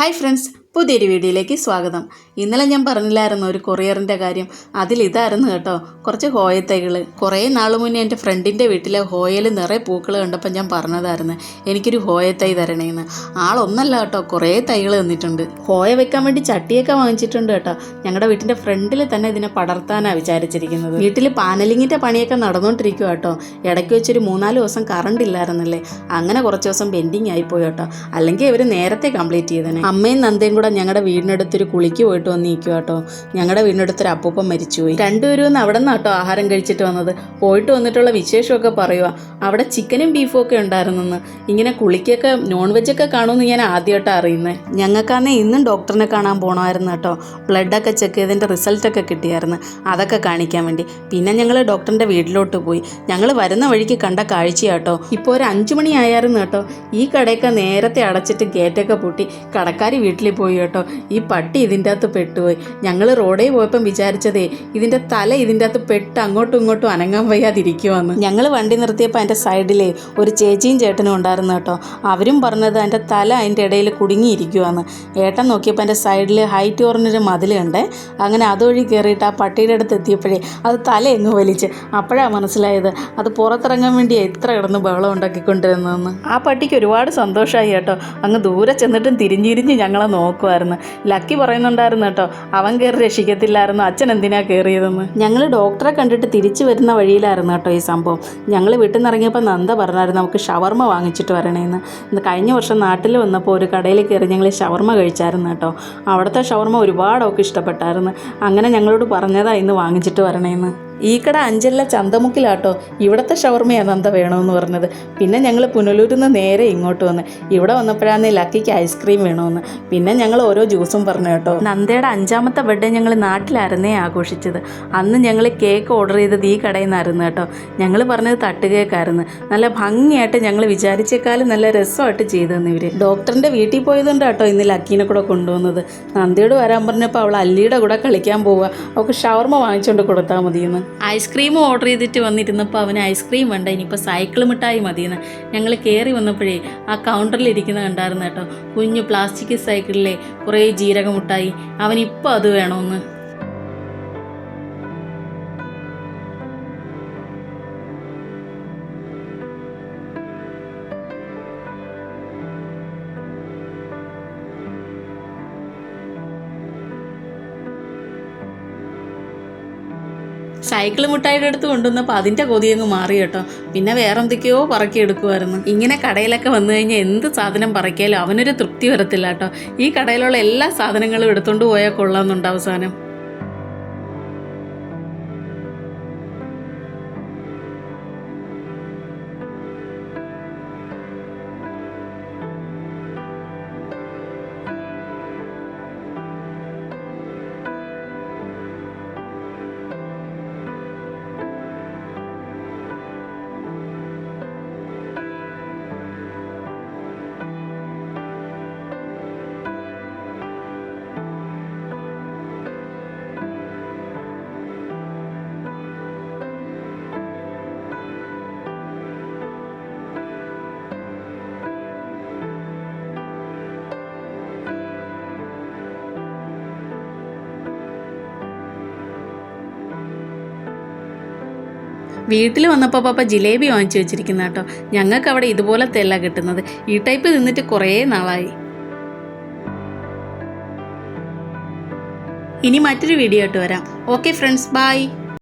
Hi friends പുതിയൊരു വീഡിയോയിലേക്ക് സ്വാഗതം. ഇന്നലെ ഞാൻ പറഞ്ഞില്ലായിരുന്നു ഒരു കൊറിയറിന്റെ കാര്യം. അതിലിതായിരുന്നു കേട്ടോ കുറച്ച് ഹോയത്തൈകൾ കുറേ നാൾ മുന്നേ എന്റെ ഫ്രണ്ടിന്റെ വീട്ടിലെ ഹോയൽ നിറയെ പൂക്കൾ കണ്ടപ്പോൾ ഞാൻ പറഞ്ഞതായിരുന്നു എനിക്കൊരു ഹോയത്തൈ തരണേന്ന്. ആളൊന്നല്ല കേട്ടോ കുറേ തൈകൾ തന്നിട്ടുണ്ട്. ഹോയ വെക്കാൻ വേണ്ടി ചട്ടിയൊക്കെ വാങ്ങിച്ചിട്ടുണ്ട് കേട്ടോ. ഞങ്ങളുടെ വീട്ടിന്റെ ഫ്രണ്ടിൽ തന്നെ ഇതിനെ പടർത്താനാണ് വിചാരിച്ചിരിക്കുന്നത്. വീട്ടിൽ പാനലിങ്ങിന്റെ പണിയൊക്കെ നടന്നുകൊണ്ടിരിക്കുക കേട്ടോ. ഇടയ്ക്ക് വെച്ചൊരു മൂന്നാൽ ദിവസം കറണ്ട് ഇല്ലായിരുന്നല്ലേ? അങ്ങനെ കുറച്ച് ദിവസം പെൻഡിങ് ആയിപ്പോയി കേട്ടോ. അല്ലെങ്കിൽ ഇവർ നേരത്തെ കംപ്ലീറ്റ് ചെയ്തേനെ. അമ്മയും നന്ദയും കൂടെ ഞങ്ങളുടെ വീടിനടുത്തൊരു കുളിക്ക് പോയിട്ട് വന്നിരിക്കുക കേട്ടോ ഞങ്ങളുടെ വീടിനടുത്തൊരു അപ്പൂപ്പൻ മരിച്ചുപോയി. രണ്ടുപേരും ഒന്ന് അവിടെ നിന്നാണ് കേട്ടോ ആഹാരം കഴിച്ചിട്ട് വന്നത്. പോയിട്ട് വന്നിട്ടുള്ള വിശേഷമൊക്കെ പറയുക അവിടെ ചിക്കനും ബീഫും ഒക്കെ ഉണ്ടായിരുന്നെന്ന്. ഇങ്ങനെ കുളിക്കൊക്കെ നോൺ വെജൊക്കെ കാണുമെന്ന് ഞാൻ ആദ്യമായിട്ടാണ് അറിയുന്നത് ഞങ്ങൾക്കാന്നേ ഇന്നും ഡോക്ടറിനെ കാണാൻ പോകണമായിരുന്നു കേട്ടോ. ബ്ലഡൊക്കെ ചെക്ക് ചെയ്തതിന്റെ റിസൾട്ടൊക്കെ കിട്ടിയായിരുന്നു. അതൊക്കെ കാണിക്കാൻ വേണ്ടി. പിന്നെ ഞങ്ങൾ ഡോക്ടറിന്റെ വീട്ടിലോട്ട് പോയി. ഞങ്ങൾ വരുന്ന വഴിക്ക് കണ്ട കാഴ്ചയാട്ടോ ഇപ്പോൾ ഒരു അഞ്ചു മണി ആയായിരുന്നു കേട്ടോ. ഈ കടയൊക്കെ നേരത്തെ അടച്ചിട്ട് ഗേറ്റൊക്കെ പൂട്ടി. കടക്കാർ വീട്ടിൽ പോയി. കേട്ടോ. ഈ പട്ടി ഇതിന്റെ അകത്ത് പെട്ടുപോയി. ഞങ്ങൾ റോഡേ പോയപ്പം വിചാരിച്ചതേ ഇതിന്റെ തല ഇതിന്റെ അകത്ത് പെട്ട് അങ്ങോട്ടും ഇങ്ങോട്ടും അനങ്ങാൻ വയ്യാതിരിക്കുവാന്ന്. ഞങ്ങൾ വണ്ടി നിർത്തിയപ്പോൾ അതിന്റെ സൈഡിലെ ഒരു ചേച്ചിയും ചേട്ടനും ഉണ്ടായിരുന്നു കേട്ടോ. അവരും പറഞ്ഞത് അതിന്റെ തല അതിന്റെ ഇടയിൽ കുടുങ്ങിയിരിക്കുവാന്ന്. ഏട്ടൻ നോക്കിയപ്പോൾ അതിന്റെ സൈഡിൽ ഹൈറ്റ് കുറഞ്ഞൊരു മതിലുണ്ട് അങ്ങനെ അതുവഴി കയറിയിട്ട് ആ പട്ടിയുടെ അടുത്ത് എത്തിയപ്പോഴേ അത് തല എങ്ങ് വലിച്ച്. അപ്പോഴാണ് മനസ്സിലായത് അത് പുറത്തിറങ്ങാൻ വേണ്ടി എത്ര കിടന്ന് ബഹളം ഉണ്ടാക്കിക്കൊണ്ടിരുന്നതെന്ന്. ആ പട്ടിക്ക് ഒരുപാട് സന്തോഷമായി കേട്ടോ. അങ്ങ് ദൂരെ ചെന്നിട്ടും തിരിഞ്ഞിരിഞ്ഞ് ഞങ്ങളെ നോക്കുമായിരുന്നു ലക്കി പറയുന്നുണ്ടായിരുന്നു കേട്ടോ അവൻ കയറി രക്ഷിക്കത്തില്ലായിരുന്നു. അച്ഛൻ എന്തിനാ കയറിയതെന്ന് ഞങ്ങൾ ഡോക്ടറെ കണ്ടിട്ട് തിരിച്ചു വരുന്ന വഴിയിലായിരുന്നു കേട്ടോ ഈ സംഭവം. ഞങ്ങൾ വീട്ടിൽ നിന്ന് നന്ദ പറഞ്ഞായിരുന്നു നമുക്ക് ഷവർമ്മ വാങ്ങിച്ചിട്ട് വരണേന്ന്. കഴിഞ്ഞ വർഷം നാട്ടിൽ വന്നപ്പോൾ ഒരു കടയിൽ കയറി ഞങ്ങൾ ഷവർമ്മ കഴിച്ചായിരുന്നു കേട്ടോ. അവിടുത്തെ ഷവർമ്മ ഒരുപാടൊക്കെ ഇഷ്ടപ്പെട്ടായിരുന്നു. അങ്ങനെ ഞങ്ങളോട് പറഞ്ഞതാണ് ഇന്ന് വാങ്ങിച്ചിട്ട് വരണേന്ന്. ഈ കട അഞ്ചല്ല ചന്തമുക്കിലാട്ടോ. ഇവിടുത്തെ ഷവർമ്മയാണ് നന്ദ വേണമെന്ന് പറഞ്ഞത്. പിന്നെ ഞങ്ങൾ പുനലൂരിൽ നിന്ന് നേരെ ഇങ്ങോട്ട് വന്ന്. ഇവിടെ വന്നപ്പോഴാണ് ലക്കിക്ക് ഐസ്ക്രീം വേണമെന്ന് പിന്നെ ഞങ്ങൾ ഓരോ ജ്യൂസും പറഞ്ഞു കേട്ടോ. നന്ദയുടെ അഞ്ചാമത്തെ ബർത്ത്ഡേ ഞങ്ങൾ നാട്ടിലായിരുന്നേ ആഘോഷിച്ചത്. അന്ന് ഞങ്ങൾ കേക്ക് ഓർഡർ ചെയ്തത് ഈ കടയിൽ നിന്നായിരുന്നു കേട്ടോ. ഞങ്ങൾ പറഞ്ഞത് തട്ടുകേക്കായിരുന്നു നല്ല ഭംഗിയായിട്ട് ഞങ്ങൾ വിചാരിച്ചേക്കാളും നല്ല രസമായിട്ട് ചെയ്തു തന്നു ഇവർ ഡോക്ടറിന്റെ വീട്ടിൽ പോയതുകൊണ്ട് കേട്ടോ ഇന്ന് ലക്കീനെ കൂടെ കൊണ്ടുവന്നത്. നന്ദയോട് വരാൻ പറഞ്ഞപ്പോൾ അവൾ അല്ലിയുടെ കൂടെ കളിക്കാൻ പോവുക. അവൾക്ക് ഷവർമ്മ വാങ്ങിച്ചുകൊണ്ട് കൊടുത്താൽ മതിയെന്ന്. ഐസ്ക്രീം ഓർഡർ ചെയ്തിട്ട് വന്നിരുന്നപ്പോൾ അവന് ഐസ്ക്രീം വേണ്ട ഇനിയിപ്പോൾ സൈക്കിൾ മിഠായി മതിയെന്ന്. ഞങ്ങൾ കയറി വന്നപ്പോഴേ ആ കൗണ്ടറിൽ ഇരിക്കുന്ന കണ്ടായിരുന്നു കേട്ടോ. കുഞ്ഞു പ്ലാസ്റ്റിക് സൈക്കിളിലെ കുറേ ജീരക അവനിപ്പോൾ അത് വേണമെന്ന് സൈക്കിൾ മുട്ടായിയുടെ അടുത്ത് കൊണ്ടുവന്നപ്പോൾ അതിന്റെ കൊതിയങ്ങ് മാറി കേട്ടോ. പിന്നെ വേറെ എന്തൊക്കെയോ പറക്കി എടുക്കുമായിരുന്നു ഇങ്ങനെ കടയിലൊക്കെ വന്നു കഴിഞ്ഞാൽ എന്ത് സാധനം പറക്കിയാലും അവനൊരു തൃപ്തി വരത്തില്ല കേട്ടോ. ഈ കടയിലുള്ള എല്ലാ സാധനങ്ങളും എടുത്തുകൊണ്ട് പോയാൽ കൊള്ളാമെന്നുണ്ട് അവസാനം. വീട്ടിൽ വന്നപ്പോൾ പാപ്പ ജിലേബി വാങ്ങിച്ചു വെച്ചിരിക്കുന്ന കേട്ടോ. ഞങ്ങൾക്ക് അവിടെ ഇതുപോലത്തെ കിട്ടുന്നത്. ഈ ടൈപ്പ് തിന്നിട്ട് കുറേ നാളായി. ഇനി മറ്റൊരു വീഡിയോ ആയിട്ട് വരാം. Okay friends bye